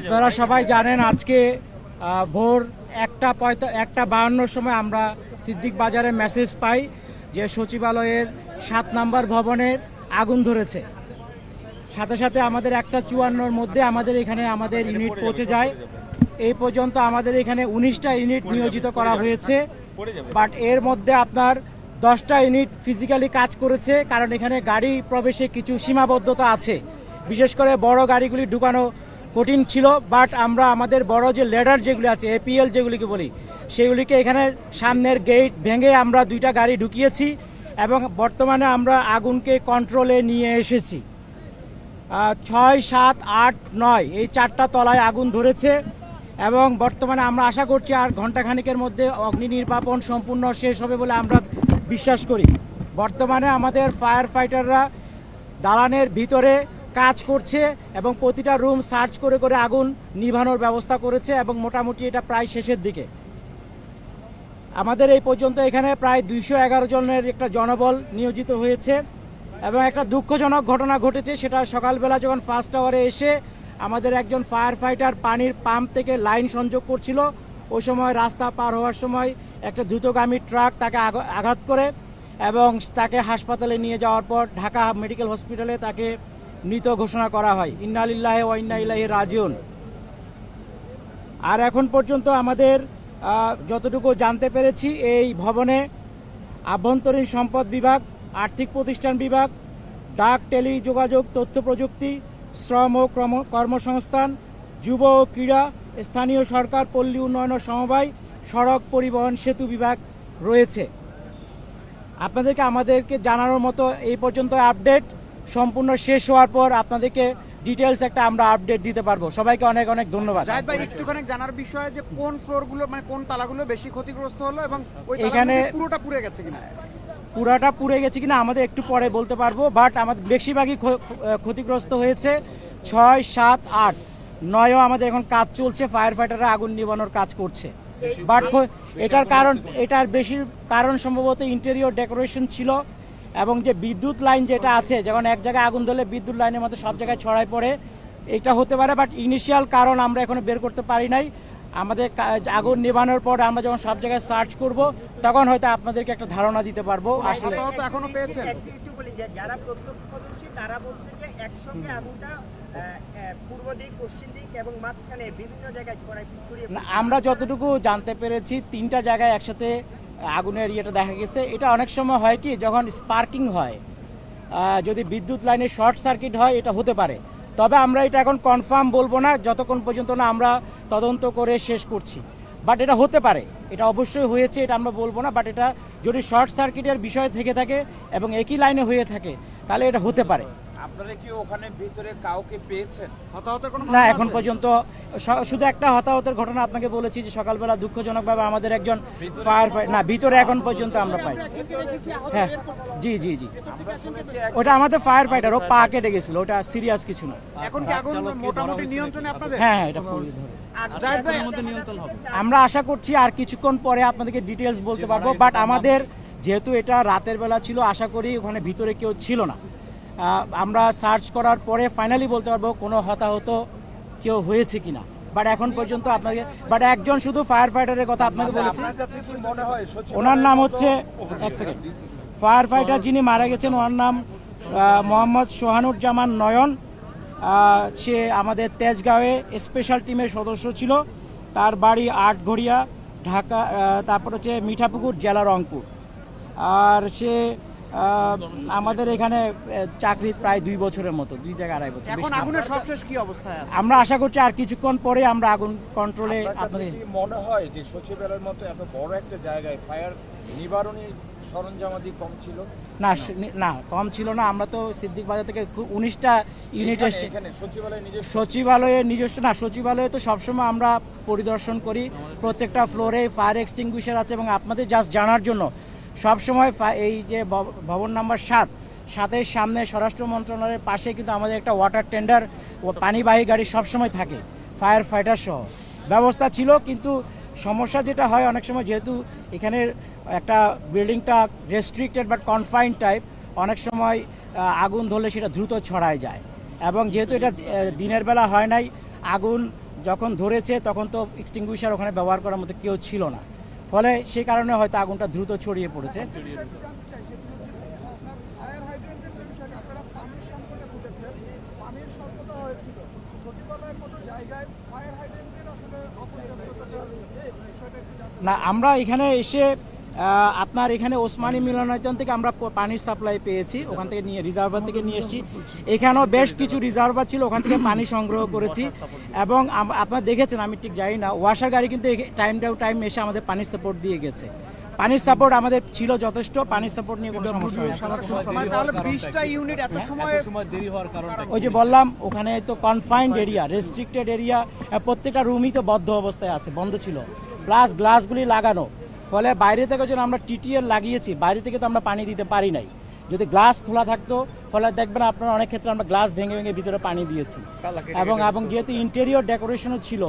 আপনারা সবাই জানেন আজকে ভোর একটা পঁয়তা, একটা বাহান্নর সময় আমরা সিদ্দিক বাজারে মেসেজ পাই যে সচিবালয়ের সাত নাম্বার ভবনের আগুন ধরেছে। সাথে সাথে আমাদের একটা চুয়ান্নর মধ্যে আমাদের এখানে আমাদের ইউনিট পৌঁছে যায়। এই পর্যন্ত আমাদের এখানে উনিশটা ইউনিট নিয়োজিত করা হয়েছে। বাট এর মধ্যে আপনার দশটা ইউনিট ফিজিক্যালি কাজ করেছে, কারণ এখানে গাড়ি প্রবেশে কিছু সীমাবদ্ধতা আছে। বিশেষ করে বড় গাড়িগুলি ঢুকানো কঠিন ছিল বাট আমরা আমাদের বড় যে লেডার যেগুলি আছে এপিএল যেগুলিকে বলি, সেগুলিকে এখানে সামনের গেট ভেঙে আমরা দুইটা গাড়ি ঢুকিয়েছি এবং বর্তমানে আমরা আগুনকে কন্ট্রোলে নিয়ে এসেছি। ছয়, সাত, আট, নয়, এই চারটা তলায় আগুন ধরেছে এবং বর্তমানে আমরা আশা করছি আর ঘন্টাখানিকের মধ্যে অগ্নি নির্বাপন সম্পূর্ণ শেষ হবে বলে আমরা বিশ্বাস করি। বর্তমানে আমাদের ফায়ার ফাইটাররা দালানের ভিতরে কাজ করছে এবং প্রতিটা রুম সার্চ করে করে আগুন নিভানোর ব্যবস্থা করেছে এবং মোটামুটি এটা প্রায় শেষের দিকে। আমাদের এই পর্যন্ত এখানে প্রায় দুইশো এগারো জনের একটা জনবল নিয়োজিত হয়েছে এবং একটা দুঃখজনক ঘটনা ঘটেছে, সেটা সকালবেলা যখন ফার্স্ট আওয়ারে এসে আমাদের একজন ফায়ার ফাইটার পানির পাম্প থেকে লাইন সংযোগ করছিল ওই সময় রাস্তা পার হওয়ার সময় একটা দ্রুতগামী ট্রাক তাকে আঘ- আঘাত করে এবং তাকে হাসপাতালে নিয়ে যাওয়ার পর ঢাকা মেডিকেল হসপিটালে তাকে মৃত ঘোষণা করা হয়। ইন্নালিল্লাহ ওয়াইন্না ইলাহি রাজিউন। আর এখন পর্যন্ত আমাদের যতটুকু জানতে পেরেছি, এই ভবনে আভ্যন্তরীণ সম্পদ বিভাগ, আর্থিক প্রতিষ্ঠান বিভাগ, ডাক টেলিযোগাযোগ তথ্য প্রযুক্তি, শ্রম ও ক্রম- কর্মসংস্থান, যুব ও ক্রীড়া, স্থানীয় সরকার, পল্লী উন্নয়ন ও সমবায়, সড়ক পরিবহন সেতু বিভাগ রয়েছে। আপনাদেরকে আমাদেরকে জানানোর মতো এই পর্যন্ত আপডেট। সম্পূর্ণ শেষ হওয়ার পর আপনাদেরকে ডিটেলস একটা আমরা আপডেট দিতে পারব। সবাইকে অনেক অনেক ধন্যবাদ। জাহিদ ভাই একটুখানি জানার বিষয় যে কোন ফ্লোরগুলো মানে কোন তালাগুলো বেশি ক্ষতিগ্রস্ত হলো এবং ওই এখানে- পুরোটা পুড়ে গেছে কিনা? পুরাটা পুড়ে গেছে কিনা আমাদের একটু পরে বলতে পারব বাট আমাদের বেশিরভাগই ক্ষতিগ্রস্ত হয়েছে ছয় সাত আট। নয়ও আমাদের এখন কাজ চলছে ফায়ার ফাইটাররা আগুন নিবানোর কাজ করছে। বাট এটার কারণ এটার বেশি কারণ সম্ভবত ইন্টেরিয়র ডেকোরেশন ছিল। এবং যে বিদ্যুৎ লাইন যেটা আছে যেমন এক জায়গায় আগুন ধরলে বিদ্যুৎ লাইনের মতো সব জায়গায় ছড়ায় পড়ে এটা হতে পারে বাট ইনিশিয়াল কারণ আমরা এখনও বের করতে পারি নাই। আমাদের আগুন নেভানোর পর আমরা যখন সব জায়গায় সার্চ করব তখন হয়তো আপনাদেরকে একটা ধারণা দিতে পারব। আসলে হতাহত এখনও পেয়েছেন? একটু একটু বলি যে যারা প্রত্যক্ষদর্শী তারা বলছে যে একসঙ্গে আগুনটা আহ, আহ, পূর্ব দিক পশ্চিম দিক এবং মাঝখানে বিভিন্ন জায়গায় ছড়াই আমরা যতটুকু জানতে পেরেছি তিনটা জায়গায় একসাথে আগুনের ইয়েটা দেখা গেছে। এটা অনেক সময় হয় কি, যখন স্পার্কিং হয় যদি বিদ্যুৎ লাইনে শর্ট সার্কিট হয়, এটা হতে পারে। তবে আমরা এটা এখন কনফার্ম বলব না, যতক্ষণ পর্যন্ত না আমরা তদন্ত করে শেষ করছি। বাট এটা হতে পারে, এটা অবশ্যই হয়েছে, এটা আমরা বলব না বাট এটা যদি শর্ট সার্কিটের বিষয় থেকে থাকে এবং একই লাইনে হয়ে থাকে, তাহলে এটা হতে পারে। আপনারা কি ওখানে ভিতরে কাউকে পেয়েছেন? হতাহতের কোনো না এখন পর্যন্ত শুধু একটা হতাহতের ঘটনা আপনাকে বলেছি যে সকালবেলা দুঃখজনকভাবে আমাদের একজন ফায়ার না ভিতরে এখন পর্যন্ত আমরা পাই হ্যাঁ জি জি জি। ওটা আমাদের ফায়ার ফাইটার ও পা কেটে গেছিল ওটা সিরিয়াস কিছু না। এখন কি আগুন মোটামুটি নিয়ন্ত্রণে আপনাদের? হ্যাঁ হ্যাঁ এটা পুরোই ধরেছে। আমরা আশা করছি আর কিছুক্ষণ পরে আপনাদেরকে ডিটেলস বলতে পারব বাট আমাদের যেহেতু এটা রাতের বেলা ছিল আশা করি ওখানে ভিতরে কেউ ছিল না। আমরা সার্চ করার পরে ফাইনালি বলতে পারব কোনো হতাহত কেউ হয়েছে কিনা। বাট এখন পর্যন্ত আপনাকে বাট একজন শুধু ফায়ার ফাইটারের কথা আপনাকে বলেছি। হয়? সচিবালয়ের ওনার নাম হচ্ছে এক সেকেন্ড ফায়ার ফাইটার যিনি মারা গেছেন ওনার নাম মোহাম্মদ সোহানুজ্জামান নয়ন। সে আমাদের তেজগাঁওয়ে স্পেশাল টিমের সদস্য ছিল। তার বাড়ি আটঘড়িয়া ঢাকা তারপর হচ্ছে মিঠাপুকুর জেলা রংপুর। আর সে আমাদের এখানে চাকরি প্রায় দুই বছরের মতো দুই থেকে আড়াই বছর এখন আগুনের সবশেষ কি অবস্থায় আছে? আমরা আশা করছি আর কিছুক্ষণ পরে আমরা আগুন কন্ট্রোলে আপনাদের মনে হয় যে সচিবালয়ের মতো এত বড় একটা জায়গায় ফায়ার নিবারণী সরঞ্জামাদি কম ছিল? না না কম ছিল না। আমরা তো সিদ্দিক বাজার থেকে উনিশটা ইউনিট সচিবালয়ে নিজস্ব না সচিবালয়ে তো সবসময় আমরা পরিদর্শন করি। প্রত্যেকটা ফ্লোরে ফায়ার এক্সটিংগুইশার আছে এবং আপনাদের জাস্ট জানার জন্য সবসময় এই যে ভব- ভবন নাম্বার সাত, সাতের সামনে স্বরাষ্ট্র মন্ত্রণালয়ের পাশে কিন্তু আমাদের একটা ওয়াটার টেন্ডার ও পানিবাহী গাড়ি সবসময় থাকে ফায়ার ফাইটার সহ। ব্যবস্থা ছিল কিন্তু সমস্যা যেটা হয় অনেক সময় যেহেতু এখানের একটা বিল্ডিংটা রেস্ট্রিক্টেড বাট কনফাইন টাইপ অনেক সময় আগুন ধরলে সেটা দ্রুত ছড়ায় যায়। এবং যেহেতু এটা দিনের বেলা হয় নাই, আগুন যখন ধরেছে তখন তো এক্সটিংগুইশার ওখানে ব্যবহার করার মতো কেউ ছিল না। ফলে সে কারণে হয়তো আগুনটা দ্রুত ছড়িয়ে পড়েছে। না আমরা এখানে এসে আপনার এখানে ওসমানী মিলনায়তন থেকে আমরা পানির সাপ্লাই পেয়েছি ওখান থেকে নিয়ে রিজার্ভার থেকে নিয়ে এসেছি। এখানেও বেশ কিছু রিজার্ভার ছিল ওখান থেকে পানি সংগ্রহ করেছি। এবং আপনার দেখেছেন আমি ঠিক জানি না ওয়াশার গাড়ি কিন্তু টাইম টাউ টাইম এসে আমাদের পানির সাপোর্ট দিয়ে গেছে। পানির সাপোর্ট আমাদের ছিল যথেষ্ট পানির সাপোর্ট নিয়ে কোনো সমস্যা হয়েছে না। তাহলে বিশটা ইউনিট এত সময় ওই যে বললাম ওখানে তো কনফাইন্ড এরিয়া রেস্ট্রিক্টেড এরিয়া প্রত্যেকটা রুমই তো বদ্ধ অবস্থায় আছে বন্ধ ছিল। প্লাস গ্লাসগুলি লাগানো। ফলে বাইরে থেকে যখন আমরা টিটিএল লাগিয়েছি বাইরে থেকে তো আমরা পানি দিতে পারি নাই। যদি গ্লাস খোলা থাকতো ফলে দেখবেন আপনারা অনেক ক্ষেত্রে আমরা গ্লাস ভেঙে ভেঙে ভিতরে পানি দিয়েছি। এবং এবং যেহেতু ইন্টেরিয়র ডেকোরেশনও ছিল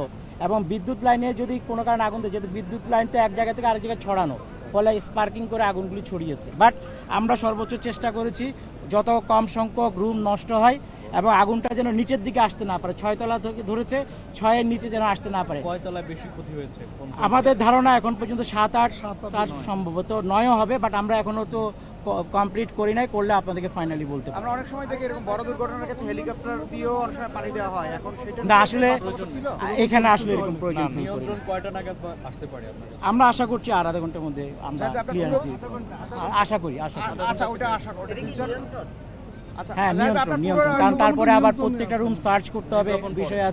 এবং বিদ্যুৎ লাইনে যদি কোনো কারণে আগুন দেয় যেহেতু বিদ্যুৎ লাইন তো এক জায়গা থেকে আরেক জায়গায় ছড়ানো ফলে স্পার্কিং করে আগুনগুলি ছড়িয়েছে। বাট আমরা সর্বোচ্চ চেষ্টা করেছি যত কম সংখ্যক রুম নষ্ট হয় এবং আগুনটা যেন নিচের দিকে আসতে না পারে। ছয়তলা থেকে ধরেছে ছয়ের নিচে যেন আসতে না পারে। কয়তলায় বেশি ক্ষতি হয়েছে? আমাদের ধারণা এখন পর্যন্ত সাত আট সাত তার সম্ভবত নয়ও হবে বাট আমরা এখনও তো কমপ্লিট করি নাই করলে আপনাদেরকে ফাইনালি বলতে পারব আমরা অনেক সময় দেখি এরকম বড় দুর্ঘটনার ক্ষেত্রে হেলিকপ্টার দিয়েও অনেক সময় পানি দেওয়া হয়। এখন সেটা না আসলে এখানে আসলে এরকম প্রয়োজন নিয়ন্ত্রণ কয়টা নাগাদ আসতে পারে আমরা আশা করছি আর আধা ঘণ্টার মধ্যে আমরা পুরো- দিই আশা করি আশা করি। আচ্ছা ওটা আশা করি। আচ্ছা হ্যাঁ যাই হোক, নিয়ন্ত্রণ নিয়ন্ত্রণ পুরো- কারণ তারপরে আবার প্রত্যেকটা রুম সার্চ করতে হবে বিষয় আছে।